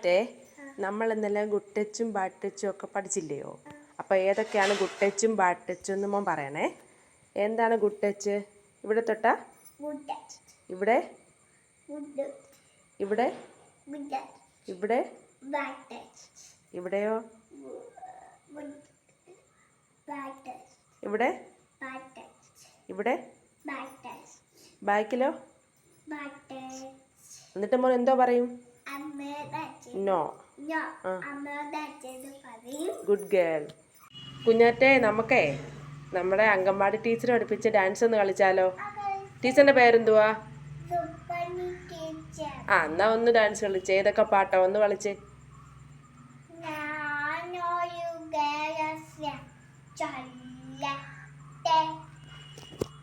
മറ്റേ നമ്മൾ ഇന്നലെ ഗുട്ടച്ചും ബാട്ടച്ചും ഒക്കെ പഠിച്ചില്ലയോ? അപ്പോൾ ഏതൊക്കെയാണ് ഗുട്ടച്ചും ബാട്ടച്ചും എന്ന് മോൻ പറയണേ. എന്താണ് ഗുട്ടച്ച്? ഇവിടെ തൊട്ട? ഇവിടെ? ഇവിടെ? ഇവിടെ? ഇവിടെയോ? ഇവിടെ? ഇവിടെ? ബാക്കിലോ. എന്നിട്ട് മോൻ എന്തോ പറയും? നോ. Good girl. കുഞ്ഞാറ്റെ നമുക്കേ നമ്മുടെ അംഗൻവാടി ടീച്ചർ പഠിപ്പിച്ച ഡാൻസ് ഒന്ന് കളിച്ചാലോ? ടീച്ചറിന്റെ പേരെന്തുവാ? ആ എന്നാ ഒന്ന് ഡാൻസ് കളിച്ചേ. ഏതൊക്കെ പാട്ടോ? ഒന്ന് കളിച്ചേ.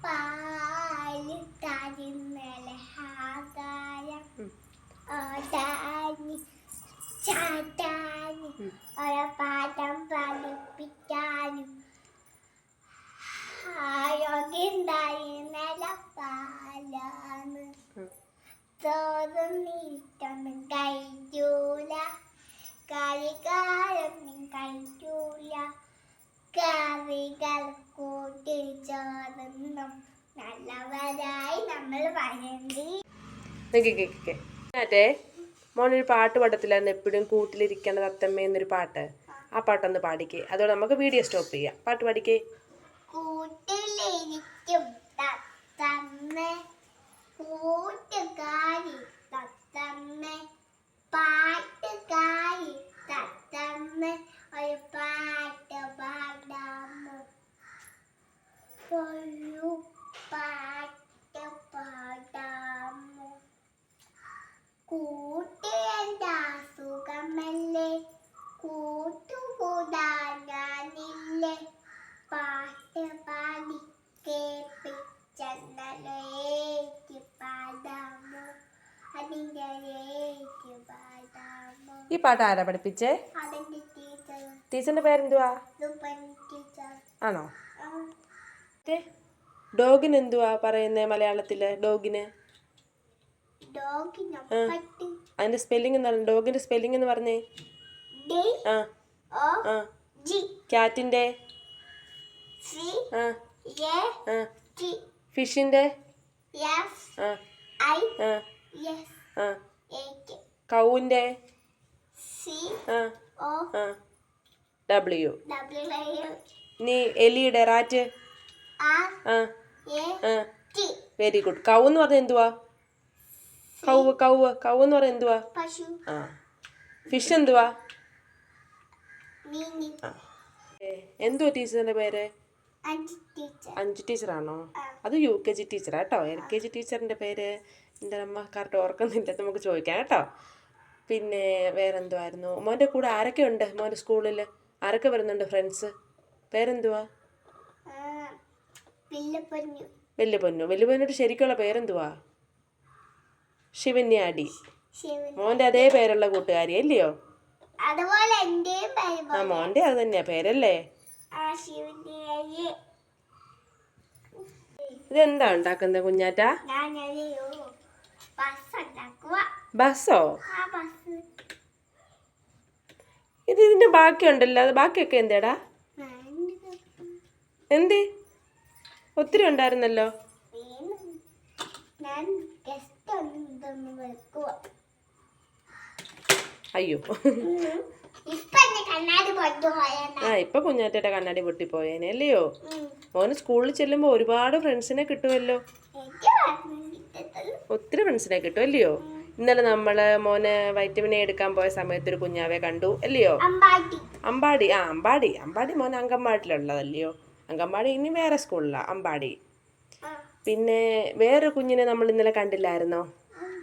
പാലി തരുന്നലെ ഓടാനി ചാട്ടാനി ഒരു പാഠം പഠിപ്പിക്കാനും ആരോഗ്യണ്ടായിരുന്നല പാലാണ് തോറും നീറ്റൊന്നും കഴിക്കൂല കളിക്കാരൊന്നും കഴിക്കൂല കറികൾ കൂട്ടി ചോറുന്നും നല്ലവരായി നമ്മൾ വരണ്ടി. മറ്റേ മോനൊരു പാട്ട് പാടത്തില്ലായിരുന്നു. എപ്പോഴും കൂട്ടിലിരിക്കേണ്ട തത്തമ്മ എന്നൊരു പാട്ട്. ആ പാട്ടൊന്ന് പാടിക്കേ. അതോടെ നമുക്ക് വീഡിയോ സ്റ്റോപ്പ് ചെയ്യാം. പാട്ട് പാടിക്കേ. കൂട്ടിലിരിക്കും പാട്ടുകാരി ഈ പാട്ട് ആരാ പഠിപ്പിച്ചേ? ടീച്ചറിന്റെ പേരെന്തുവാ? ആണോ? ഡോഗിന് എന്തുവാ പറയുന്നേ മലയാളത്തിൽ? ഡോഗിന്. അതിന്റെ സ്പെല്ലിംഗ് എന്താണ് ഡോഗിന്റെ സ്പെല്ലിംഗ് എന്ന് പറഞ്ഞേ. ആ. ആ. ക്യാറ്റിന്റെ? ഫിഷിന്റെ? കൗവിന്റെ? ഡബ്ല്യു നീ എലിയുടെ റാറ്റ്? വെരി ഗുഡ് കൗ എന്ന് പറഞ്ഞാൽ എന്തുവാ? കൗവ് കൗവ് കൗ എന്ന് പറഞ്ഞാൽ എന്തുവാ? ആ. ഫിഷ് എന്തുവാ? എന്തുവാ ടീച്ചറിന്റെ പേര്? അഞ്ച് ടീച്ചറാണോ? അത് യു കെ ജി ടീച്ചറാ കേട്ടോ. എൽ കെ ജി ടീച്ചറിന്റെ പേര് എന്താ നമ്മ കറക്റ്റ് ഓർക്കുന്നില്ല. നമുക്ക് ചോദിക്കാം കേട്ടോ. പിന്നെ വേറെന്തുവായിരുന്നു? മോന്റെ കൂടെ ആരൊക്കെ ഉണ്ട് മോന്റെ സ്കൂളിൽ ആരൊക്കെ വരുന്നുണ്ട് ഫ്രണ്ട്സ് പേരെന്തുവാ? വലിയ പൊന്നു വലിയ പൊന്നോട് ശരിക്കുള്ള പേരെന്തുവാ? ശിവന്യാടി. മോന്റെ അതേ പേരുള്ള കൂട്ടുകാരി അല്ലയോ? ആ മോന്റെ അത് തന്നെയാ പേരല്ലേ? ഇതെന്താ ഉണ്ടാക്കുന്നത് കുഞ്ഞാറ്റ? ബസ്സോ? ആ ബസ് ഇത് ഇതിന്റെ ബാക്കിയുണ്ടല്ലോ. അത് ബാക്കിയൊക്കെ എന്തേടാ? എന്ത്? ഒത്തിരി ഉണ്ടായിരുന്നല്ലോ. അയ്യോ. ആ ഇപ്പൊ കുഞ്ഞാറ്റയുടെ കണ്ണാടി പൊട്ടിപ്പോയേനെ അല്ലയോ? മോന് സ്കൂളിൽ ചെല്ലുമ്പോ ഒരുപാട് ഫ്രണ്ട്സിനെ കിട്ടുമല്ലോ ഒത്തിരി ഫ്രണ്ട്സിനെ കിട്ടും അല്ലയോ? ഇന്നലെ നമ്മൾ മോന് വൈറ്റമിൻ എ എടുക്കാൻ പോയ സമയത്ത് ഒരു കുഞ്ഞാവെ കണ്ടു അല്ലയോ? അമ്പാടി. ആ അമ്പാടി. അമ്പാടി മോൻ അങ്കൻവാടിയിലുള്ളതല്ലയോ അങ്കമ്പാടി ഇനി വേറെ സ്കൂളിലാണ് അമ്പാടി. പിന്നെ വേറൊരു കുഞ്ഞിനെ നമ്മൾ ഇന്നലെ കണ്ടില്ലായിരുന്നോ?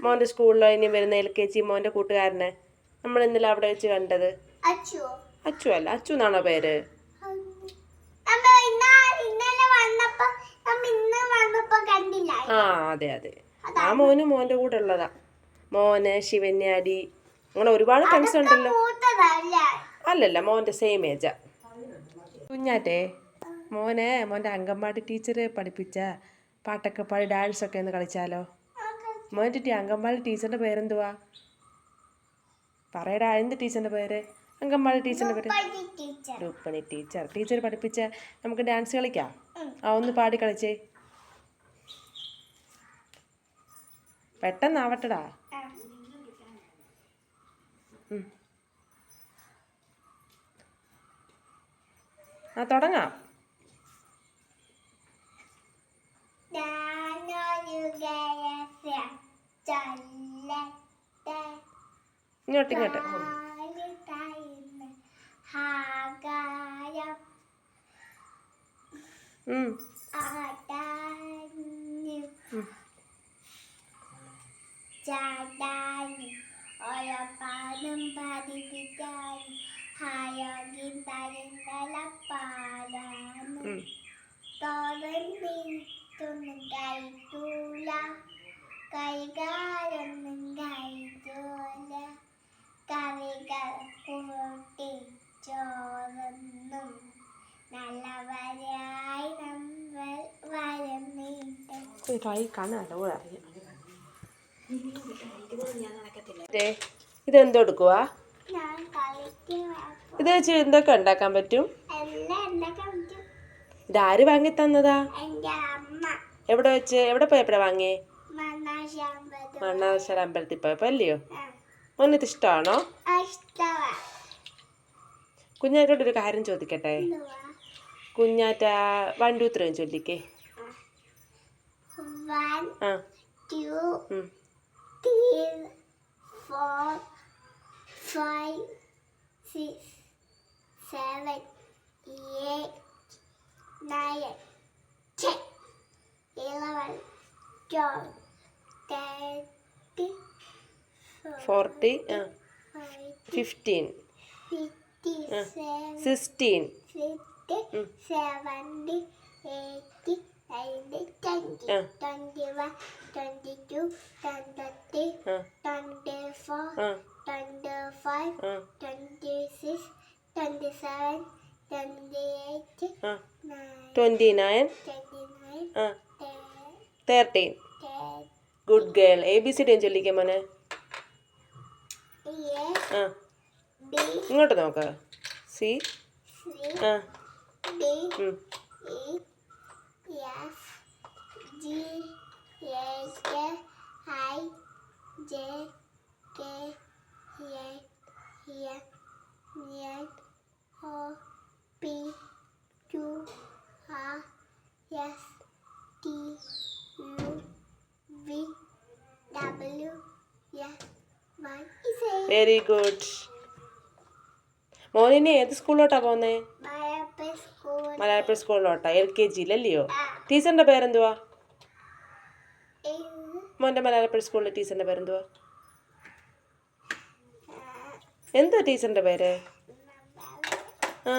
മോന്റെ സ്കൂളിലോ ഇനി വരുന്ന എൽ കെ ജി മോന്റെ കൂട്ടുകാരനെ നമ്മൾ ഇന്നലെ അവിടെ വെച്ച് കണ്ടത്? അച്ചു. അല്ല അച്ചു എന്നാണോ പേര്? ആ അതെ അതെ. ആ മോനും മോന്റെ കൂടെ ഉള്ളതാ. മോന് ശിവന്യാടി അങ്ങനെ ഒരുപാട് ഫ്രണ്ട്സ് ഉണ്ടല്ലോ. അല്ലല്ല മോന്റെ സെയിം ഏജാ കുഞ്ഞാറ്റേ മോനെ മോന്റെ അംഗൻവാടി ടീച്ചർ പഠിപ്പിച്ച പാട്ടൊക്കെ പാടി ഡാൻസ് ഒക്കെ ഒന്ന് കളിച്ചാലോ? മോന്റെ ടീ അംഗൻവാടി ടീച്ചറിന്റെ പേരെന്തുവാ? പറയടാ എന്ത് ടീച്ചറിന്റെ പേര്? അങ്കമ്മാടി ടീച്ചറിന്റെ പേര്? രൂപണി ടീച്ചർ ടീച്ചർ പഠിപ്പിച്ച നമുക്ക് ഡാൻസ് കളിക്കാം. ആ ഒന്ന് പാടി കളിച്ചേ. പെട്ടെന്നാവട്ടടാ ആ. ഉം. ആ തുടങ്ങാം. ഇങ്ങോട്ട് ഇങ്ങോട്ട്. ആകാരം തുറന്നിട്ടൊന്നും കഴിക്കൂല കൈകാലൊന്നും കഴിക്കൂല കവികൾ കൂട്ടി ചോറൊന്നും. നല്ലവരായി നമ്മൾ വരുന്നിട്ട് ഒരു കൈ കാണാല്ല കൂടെ അറിയാം. ദേ, ഇതെന്തോ എടുക്കുവാ? ഞാൻ കളിക്കുക ഇത് വെച്ച് എന്തൊക്കെ ഉണ്ടാക്കാൻ പറ്റും? ഇതാര് വാങ്ങി തന്നതാ? എവിടെ വെച്ച്? എവിടെ പോയപ്പോഴാ വാങ്ങിയേ? വാങ്ങി മണ്ണാശ്ശേരി അമ്പലത്തിൽ പോയപ്പോ അല്ലയോ? മോനത് ഇഷ്ടമാണോ കുഞ്ഞാറ്റോട് ഒരു കാര്യം ചോദിക്കട്ടെ? കുഞ്ഞാറ്റ വൺ ടു ത്രീ ചൊല്ലിക്കേ ആ five, six, seven, eight, nine, ten, eleven, twelve, thirty, forty fifteen sixteen Mm. seventy, eighty, ninety, twenty, Ah. twenty-one, twenty-two, twenty-three, ആ twenty-four, ആ twenty-five, twenty-six, twenty-seven, twenty-eight, ആ nine, ട്വന്റി നയൻ ആ. Thirteen good girl A B C D ചൊല്ലിക്കേ മോനെ. A, ആ. ഇങ്ങോട്ട് നോക്ക്. C ആ. Very good മോനിനി ഏത് സ്കൂളിലോട്ടാ പോകുന്നേ സ്കൂൾ. മലയാളപ്പുഴ സ്കൂളിലോട്ടാ എൽ കെ ജിയിൽ അല്ലയോ? ടീച്ചറിന്റെ പേരെന്തുവാ? മോന്റെ മലയാളപ്പുഴ സ്കൂളിലെ ടീച്ചറിന്റെ പേരെന്തുവാ? എന്താ ടീച്ചറിന്റെ പേര്? ആ.